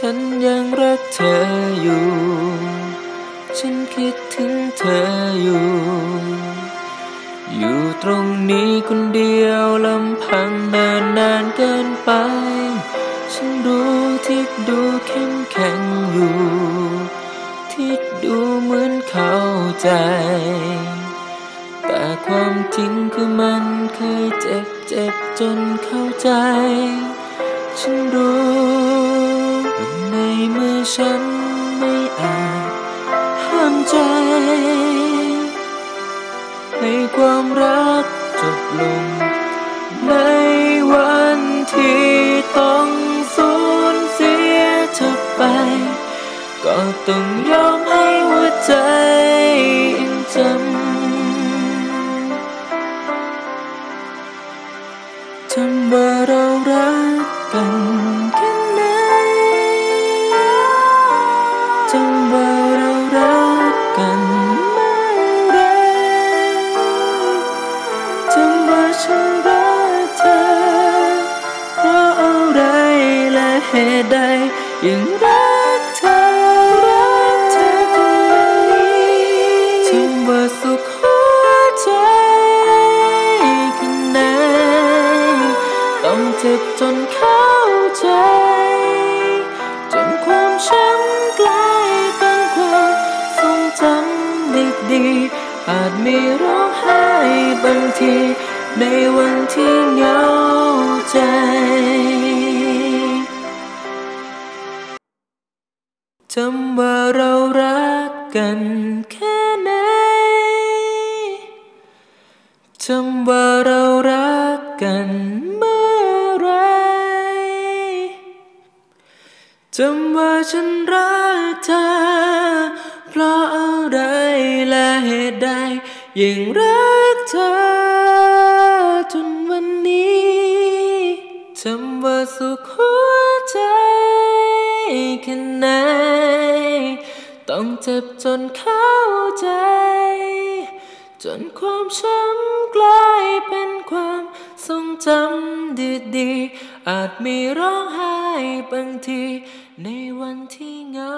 ฉันยังรักเธออยู่ ฉันคิดถึงเธออยู่ อยู่ตรงนี้คนเดียวลำพังนานนานเกินไป ฉันดูที่ดูเข้มแข็งอยู่ ที่ดูเหมือนเข้าใจ แต่ความจริงคือมันเคยเจ็บเจ็บจนเข้าใจ ฉันรู้ ฉันไม่อาจห้ามใจ ให้ความรักจบลง ในวันที่ต้องสูญเสียเธอไป ก็ต้องยอมให้หัวใจยังจำจำว่าเรารักกัน ว่าเรารักกันเมื่อไรจำว่าฉันรักเธอเพราะอะไรและเหตุใดยังรักเธอรักเธอคนนี้จำว่าสุขหัวใจแค่ไหนต้องเจ็บจนเข้าใจ มีร้องไห้บางที ในวันที่เหงาใจจำว่าเรารักกันแค่ไหนจำว่าเรารักกันเมื่อไรจำว่าฉันรักเธอ เพราะอะไรและเหตุใด ยังรักเธอจนวันนี้จำว่าสุขหัวใจแค่ไหนต้องเจ็บจนเข้าใจ จนความช้ำกลายเป็นความทรงจำดีๆอาจมีร้องไห้บางที ในวันที่เหงา